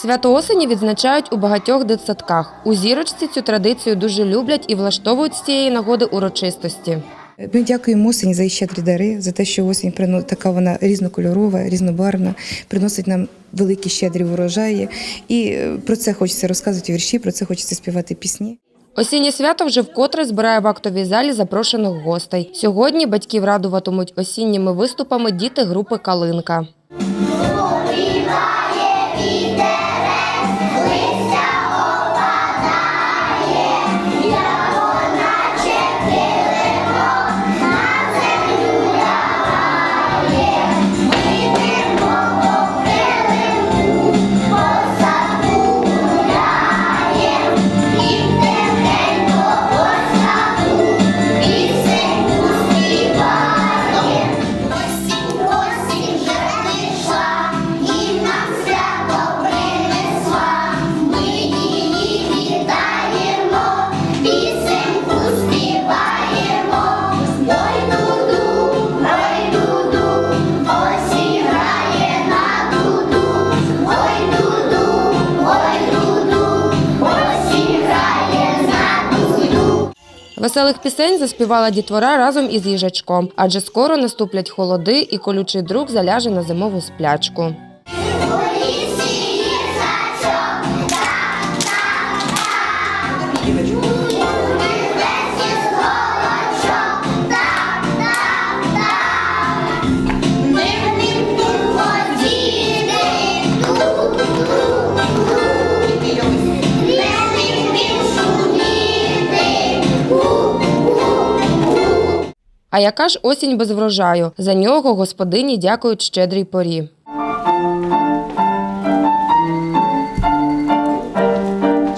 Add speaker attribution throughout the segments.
Speaker 1: Свято осені відзначають у багатьох дитсадках. У зірочці цю традицію дуже люблять і влаштовують з цієї нагоди урочистості.
Speaker 2: Ми дякуємо осені за її щедрі дари, за те, що осінь така вона різнокольорова, різнобарвна, приносить нам великі щедрі урожаї. І е, про це хочеться розказувати вірші, про це хочеться співати пісні.
Speaker 1: Осіннє свято вже вкотре збирає в актовій залі запрошених гостей. Сьогодні батьків радуватимуть осінніми виступами діти групи Калинка. Веселих пісень заспівала дітвора разом із їжачком, адже скоро наступлять холоди і колючий друг заляже на зимову сплячку. А яка ж осінь без врожаю? За нього господині дякують щедрій порі.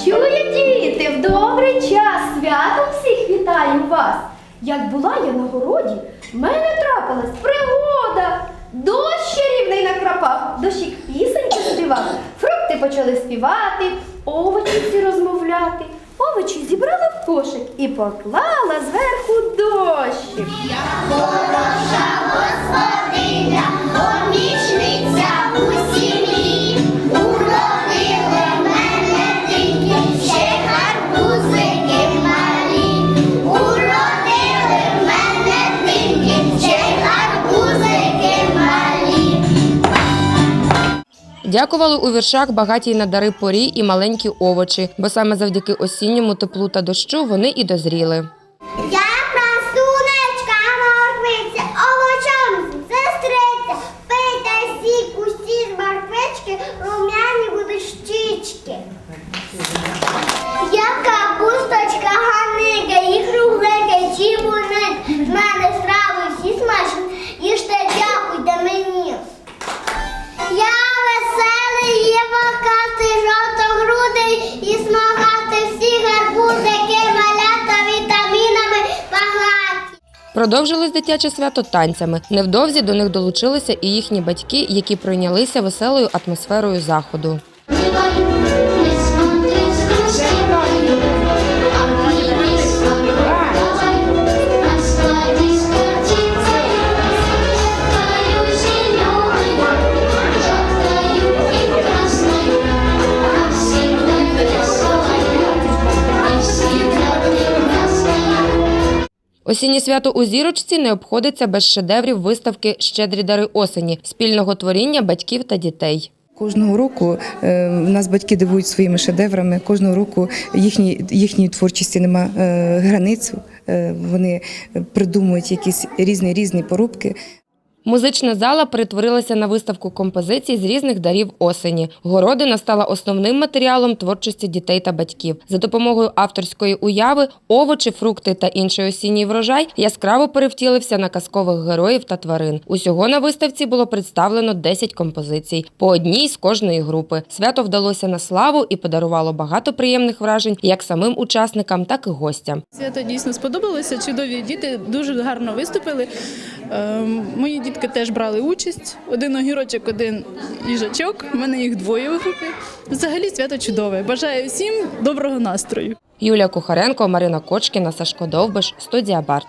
Speaker 3: Чує діти, в добрий час святом всіх вітаю вас. Як була я на городі, в мене трапилась пригода. Дощ чарівний на крапах, дощик пісеньки співав, фрукти почали співати, овочі всі розмовляти. Овочі зібрала в кошик і поклала зверху дощик.
Speaker 4: Хороша господиня,
Speaker 1: Дякували у віршах багатій на дари порі і маленькі овочі, бо саме завдяки осінньому теплу та дощу вони і дозріли. Продовжилось дитяче свято танцями. Невдовзі до них долучилися і їхні батьки, які пройнялися веселою атмосферою заходу. Осіннє свято у зірочці не обходиться без шедеврів виставки Щедрі дари осені спільного творіння батьків та дітей.
Speaker 2: Кожного року е, нас батьки дивують своїми шедеврами. Кожного року їхні, їхньої творчості нема границю. границь. Е, вони придумують якісь різні різні порубки.
Speaker 1: Музична зала перетворилася на виставку композицій з різних дарів осені. Городина стала основним матеріалом творчості дітей та батьків. За допомогою авторської уяви, овочі, фрукти та інший осінній врожай яскраво перевтілився на казкових героїв та тварин. Усього на виставці було представлено 10 композицій, по одній з кожної групи. Свято вдалося на славу і подарувало багато приємних вражень як самим учасникам, так і гостям.
Speaker 5: Свято дійсно сподобалося. Чудові діти дуже гарно виступили. Ем, Мої дітки теж брали участь. Один огірочок, один їжачок. У мене їх двоє у групі. Взагалі свято чудове. Бажаю всім доброго настрою.
Speaker 1: Юлія Кухаренко, Марина Кочкіна, Сашко Довбиш, студія Барт.